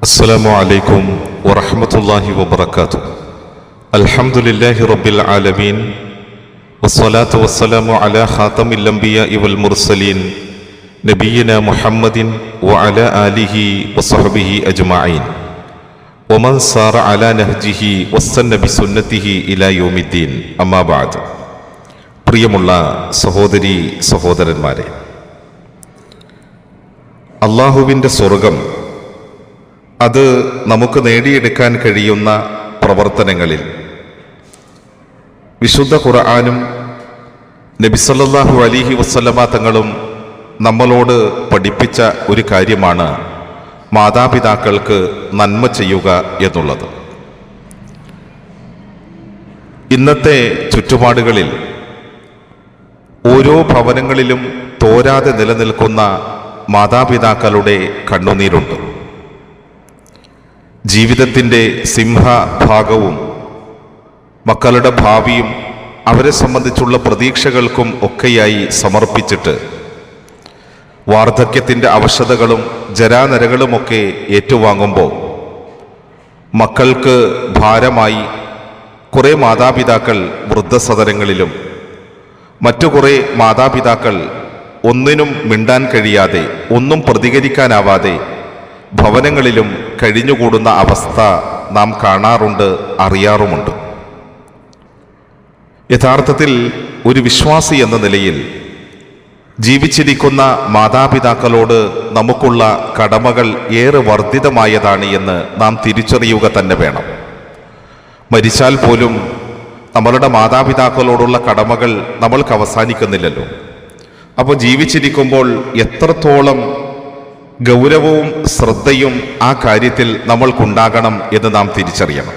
السلام عليكم ورحمة الله وبركاته الحمد لله رب العالمين والصلاة والسلام على خاتم الأنبياء والمرسلين نبينا محمد وعلى آله وصحبه أجمعين ومن سار على نهجه واستنى بسنته إلى يوم الدين أما بعد പ്രിയമുള്ള സഹോദരി സഹോദരന്മാരെ അള്ളാഹുവിൻ്റെ സ്വർഗം അത് നമുക്ക് നേടിയെടുക്കാൻ കഴിയുന്ന പ്രവർത്തനങ്ങളിൽ. വിശുദ്ധ ഖുർആാനും നബിസല്ലാഹു അലിഹി വസ്ലമ തങ്ങളും നമ്മളോട് പഠിപ്പിച്ച ഒരു കാര്യമാണ് മാതാപിതാക്കൾക്ക് നന്മ ചെയ്യുക എന്നുള്ളത്. ഇന്നത്തെ ചുറ്റുപാടുകളിൽ ഓരോ ഭവനങ്ങളിലും തോരാതെ നിലനിൽക്കുന്ന മാതാപിതാക്കളുടെ കണ്ണുനീരുണ്ട്. ജീവിതത്തിന്റെ സിംഹഭാഗവും മക്കളുടെ ഭാവിയും അവരെ സംബന്ധിച്ചുള്ള പ്രതീക്ഷകൾക്കും ഒക്കെയായി സമർപ്പിച്ചിട്ട് വാർദ്ധക്യത്തിന്റെ അവശതകളും ജരാനരകളുമൊക്കെ ഏറ്റുവാങ്ങുമ്പോൾ മക്കൾക്ക് ഭാരമായി കുറേ മാതാപിതാക്കൾ വൃദ്ധസദനങ്ങളിലും മറ്റു കുറേ മാതാപിതാക്കൾ ഒന്നിനും മിണ്ടാൻ കഴിയാതെ ഒന്നും പ്രതികരിക്കാനാവാതെ ഭവനങ്ങളിലും കഴിഞ്ഞുകൂടുന്ന അവസ്ഥ നാം കാണാറുണ്ട് അറിയാറുമുണ്ട്. യഥാർത്ഥത്തിൽ ഒരു വിശ്വാസി എന്ന നിലയിൽ ജീവിച്ചിരിക്കുന്ന മാതാപിതാക്കളോട് നമുക്കുള്ള കടമകൾ ഏറെ വർദ്ധിതമായതാണ് എന്ന് നാം തിരിച്ചറിയുക തന്നെ വേണം. മരിച്ചാൽ പോലും നമ്മളുടെ മാതാപിതാക്കളോടുള്ള കടമകൾ നമ്മൾക്ക് അവസാനിക്കുന്നില്ലല്ലോ. അപ്പോൾ ജീവിച്ചിരിക്കുമ്പോൾ എത്രത്തോളം ഗൗരവവും ശ്രദ്ധയും ആ കാര്യത്തിൽ നമ്മൾക്കുണ്ടാകണം എന്ന് നാം തിരിച്ചറിയണം.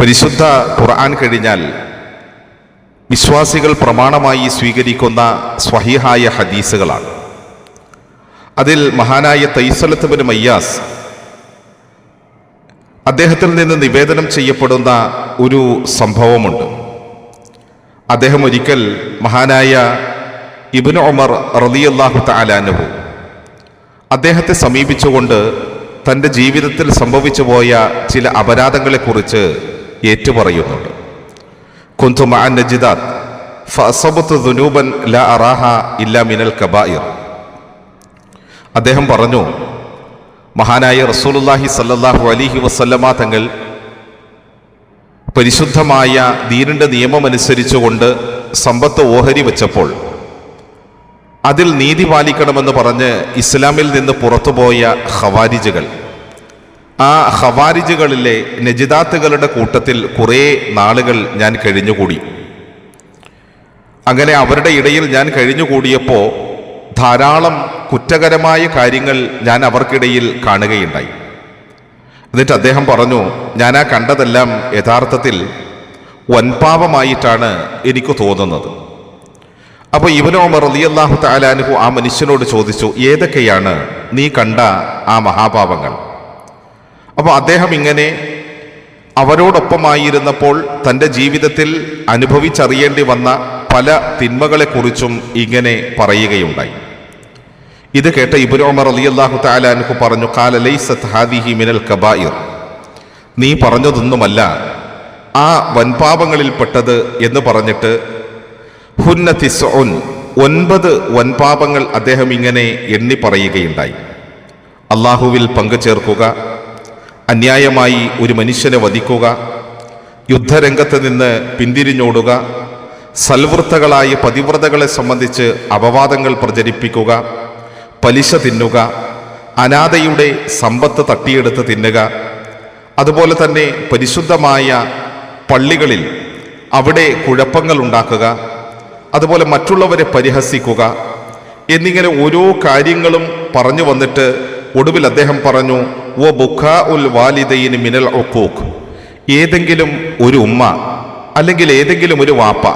പരിശുദ്ധ ഖുർആൻ കഴിഞ്ഞാൽ വിശ്വാസികൾ പ്രമാണമായി സ്വീകരിക്കുന്ന സ്വഹിഹായ ഹദീസുകളാണ്. അതിൽ മഹാനായ തൈസലത്തുബിൻ മയ്യാസ് അദ്ദേഹത്തിൽ നിന്ന് നിവേദനം ചെയ്യപ്പെടുന്ന ഒരു സംഭവമുണ്ട്. അദ്ദേഹം ഒരിക്കൽ മഹാനായ ഇബിന് ഉമർ റലിയല്ലാഹു താലാനുഹു അദ്ദേഹത്തെ സമീപിച്ചുകൊണ്ട് തന്റെ ജീവിതത്തിൽ സംഭവിച്ചു പോയ ചില അപരാധങ്ങളെക്കുറിച്ച് ഏറ്റുപറയുന്നുണ്ട്. കുന്തു മാൻ നജിദാത്ത് ഫസബത്ത് ദുനൂബൻ ലാ അറാഹ ഇല്ല മിനൽ കബായിർ അദ്ദേഹം പറഞ്ഞു മഹാനായ റസൂലുല്ലാഹി സല്ലാഹു അലിഹി വസല്ലമ തങ്ങൾ പരിശുദ്ധമായ ദീനിന്റെ നിയമമനുസരിച്ചുകൊണ്ട് സമ്പത്ത് ഓഹരി വെച്ചപ്പോൾ അതിൽ നീതി പാലിക്കണമെന്ന് പറഞ്ഞ് ഇസ്ലാമിൽ നിന്ന് പുറത്തുപോയ ഖവാരിജുകൾ. ആ ഖവാരിജുകളിലെ നജിദാത്തുകളുടെ കൂട്ടത്തിൽ കുറേ നാളുകൾ ഞാൻ കഴിഞ്ഞുകൂടി. അങ്ങനെ അവരുടെ ഇടയിൽ ഞാൻ കഴിഞ്ഞുകൂടിയപ്പോൾ ധാരാളം കുറ്റകരമായ കാര്യങ്ങൾ ഞാൻ അവർക്കിടയിൽ കാണുകയുണ്ടായി. എന്നിട്ട് അദ്ദേഹം പറഞ്ഞു ഞാൻ ആ കണ്ടതെല്ലാം യഥാർത്ഥത്തിൽ വൻപാപമായിട്ടാണ് എനിക്ക് തോന്നുന്നത്. അപ്പോൾ ഇവനോമർ അലിയല്ലാഹു താലാനുഹു ആ മനുഷ്യനോട് ചോദിച്ചു ഏതൊക്കെയാണ് നീ കണ്ട ആ മഹാപാപങ്ങൾ? അപ്പോൾ അദ്ദേഹം ഇങ്ങനെ അവരോടൊപ്പമായിരുന്നപ്പോൾ തന്റെ ജീവിതത്തിൽ അനുഭവിച്ചറിയേണ്ടി വന്ന പല തിന്മകളെക്കുറിച്ചും ഇങ്ങനെ പറയുകയുണ്ടായി. ഇത് കേട്ട ഇബുരോമർ അള്ളാഹു താലാനുഹു പറഞ്ഞു കാലലൈസത്ത് ഹാദിഹി മിനൽ കബായിർ. നീ പറഞ്ഞതൊന്നുമല്ല ആ വൻപാപങ്ങളിൽപ്പെട്ടത് എന്ന് പറഞ്ഞിട്ട് ഒൻപത് വൻപാപങ്ങൾ അദ്ദേഹം ഇങ്ങനെ എണ്ണി പറയുകയുണ്ടായി. അള്ളാഹുവിൽ പങ്കു ചേർക്കുക അന്യായമായി ഒരു മനുഷ്യനെ വധിക്കുക യുദ്ധരംഗത്ത് നിന്ന് പിന്തിരിഞ്ഞോടുക സൽവൃത്തകളായ പതിവ്രതകളെ സംബന്ധിച്ച് അപവാദങ്ങൾ പ്രചരിപ്പിക്കുക പലിശ തിന്നുക അനാഥയുടെ സമ്പത്ത് തട്ടിയെടുത്ത് തിന്നുക അതുപോലെ തന്നെ പരിശുദ്ധമായ പള്ളികളിൽ അവിടെ കുഴപ്പങ്ങൾ ഉണ്ടാക്കുക അതുപോലെ മറ്റുള്ളവരെ പരിഹസിക്കുക എന്നിങ്ങനെ ഓരോ കാര്യങ്ങളും പറഞ്ഞു വന്നിട്ട് ഒടുവിൽ അദ്ദേഹം പറഞ്ഞു ഓ ബുഖ ഉൽ വാലിദയിന് മിനൽ ഒക്കൂക്ക് ഏതെങ്കിലും ഒരു ഉമ്മ അല്ലെങ്കിൽ ഏതെങ്കിലും ഒരു വാപ്പ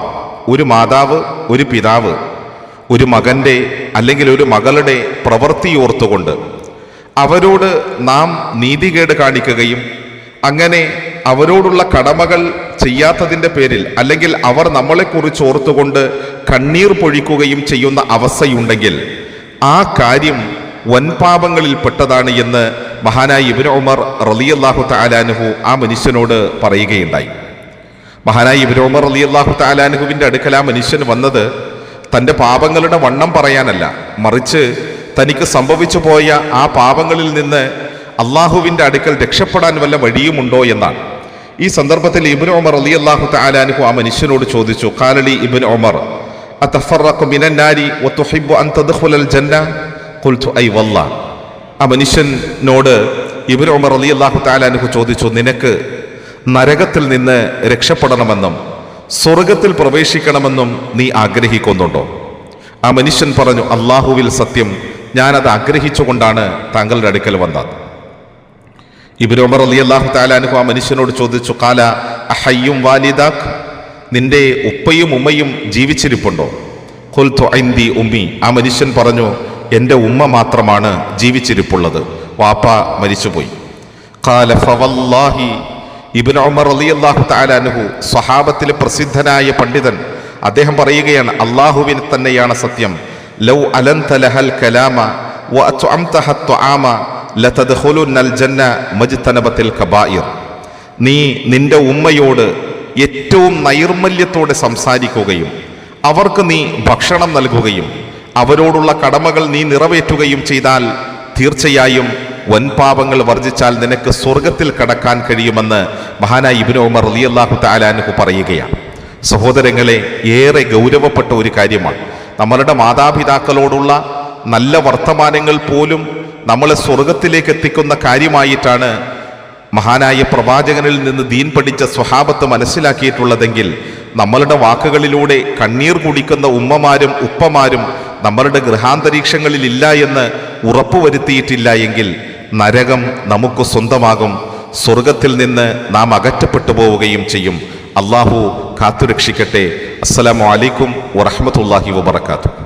ഒരു മാതാവ് ഒരു പിതാവ് ഒരു മകന്റെ അല്ലെങ്കിൽ ഒരു മകളുടെ പ്രവൃത്തി ഓർത്തുകൊണ്ട് അവരോട് നാം നീതികേട് കാണിക്കുകയും അങ്ങനെ അവരോടുള്ള കടമകൾ ചെയ്യാത്തതിന്റെ പേരിൽ അല്ലെങ്കിൽ അവർ നമ്മളെക്കുറിച്ച് ഓർത്തുകൊണ്ട് കണ്ണീർ പൊഴിക്കുകയും ചെയ്യുന്ന അവസ്ഥയുണ്ടെങ്കിൽ ആ കാര്യം വൻപാപങ്ങളിൽ പെട്ടതാണ് എന്ന് മഹാനായ ഇബിൻ ഉമർ റലിയല്ലാഹു താലാനുഹു ആ മനുഷ്യനോട് പറയുകയുണ്ടായി. മഹാനായ ഇബിൻ ഉമർ റലിയല്ലാഹു താലാനുഹുവിന്റെ അടുക്കൽ ആ മനുഷ്യൻ വന്നത് തന്റെ പാപങ്ങളുടെ വണ്ണം പറയാനല്ല മറിച്ച് തനിക്ക് സംഭവിച്ചു പോയ ആ പാപങ്ങളിൽ നിന്ന് അള്ളാഹുവിന്റെ അടുക്കൽ രക്ഷപ്പെടാൻ വല്ല വഴിയുമുണ്ടോ എന്നാണ്. ഈ സന്ദർഭത്തിൽ ഇബിൻ ഒമർ അലി അള്ളാഹു താലാനുഹു ആ മനുഷ്യനോട് ചോദിച്ചു കാലലി ഇബിൻ ഐ ആ മനുഷ്യനോട് ഇബിൻ ഒമർ അലി അള്ളാഹു താലാനുഹു ചോദിച്ചു നിനക്ക് നരകത്തിൽ നിന്ന് രക്ഷപ്പെടണമെന്നും സ്വർഗത്തിൽ പ്രവേശിക്കണമെന്നും നീ ആഗ്രഹിക്കുന്നുണ്ടോ? ആ മനുഷ്യൻ പറഞ്ഞു അള്ളാഹുവിൽ സത്യം ഞാനത് ആഗ്രഹിച്ചുകൊണ്ടാണ് താങ്കളുടെ അടുക്കൽ വന്നത്. ഇബിൻ ഉമർ അലി അള്ളാഹു താലാനുഹു ആ മനുഷ്യനോട് ചോദിച്ചു കാല അഹയ്യും വാലിദാഖ് നിന്റെ ഉപ്പയും ഉമ്മയും ജീവിച്ചിരിപ്പുണ്ടോ? കൊൽത്തു ഐന്തി ഉമ്മി. ആ മനുഷ്യൻ പറഞ്ഞു എന്റെ ഉമ്മ മാത്രമാണ് ജീവിച്ചിരിപ്പുള്ളത്. വാപ്പ മരിച്ചുപോയി. കാല ഫവല്ലാഹി ഇബിൻ ഉമർ അലി അള്ളാഹു താലാനുഹു സ്വഹാബത്തിലെ പ്രസിദ്ധനായ പണ്ഡിതൻ അദ്ദേഹം പറയുകയാണ് അള്ളാഹുവിന് തന്നെയാണ് സത്യം. ലൗ അലന്ത ലഹൽ കലാമ വഅത്അംതഹ ജന്ന നീ നിന്റെ ഉമ്മയോട് ഏറ്റവും നൈർമല്യത്തോടെ സംസാരിക്കുകയും അവർക്ക് നീ ഭക്ഷണം നൽകുകയും അവരോടുള്ള കടമകൾ നീ നിറവേറ്റുകയും ചെയ്താൽ തീർച്ചയായും വൻപാപങ്ങൾ വർജിച്ചാൽ നിനക്ക് സ്വർഗത്തിൽ കടക്കാൻ കഴിയുമെന്ന് മഹാനായ ഇബ്നു ഉമർ അലി അള്ളാഹു താലാനുഹു പറയുകയാണ്. സഹോദരങ്ങളെ ഏറെ ഗൗരവപ്പെട്ട ഒരു കാര്യമാണ്. നമ്മളുടെ മാതാപിതാക്കളോടുള്ള നല്ല വർത്തമാനങ്ങൾ പോലും നമ്മളെ സ്വർഗത്തിലേക്ക് എത്തിക്കുന്ന കാര്യമായിട്ടാണ് മഹാനായ പ്രവാചകനിൽ നിന്ന് ദീൻ പഠിച്ച സ്വഹാബത്ത് മനസ്സിലാക്കിയിട്ടുള്ളതെങ്കിൽ നമ്മളുടെ വാക്കുകളിലൂടെ കണ്ണീർ കുടിക്കുന്ന ഉമ്മമാരും ഉപ്പമാരും നമ്മളുടെ ഗൃഹാന്തരീക്ഷങ്ങളിൽ ഇല്ല എന്ന് ഉറപ്പുവരുത്തിയിട്ടില്ല എങ്കിൽ നരകം നമുക്ക് സ്വന്തമാകും. സ്വർഗത്തിൽ നിന്ന് നാം അകറ്റപ്പെട്ടു പോവുകയും ചെയ്യും. അള്ളാഹു കാത്തുരക്ഷിക്കട്ടെ. അസ്സലാമു അലൈക്കും വറഹമത്തല്ലാഹി വബർക്കാത്തു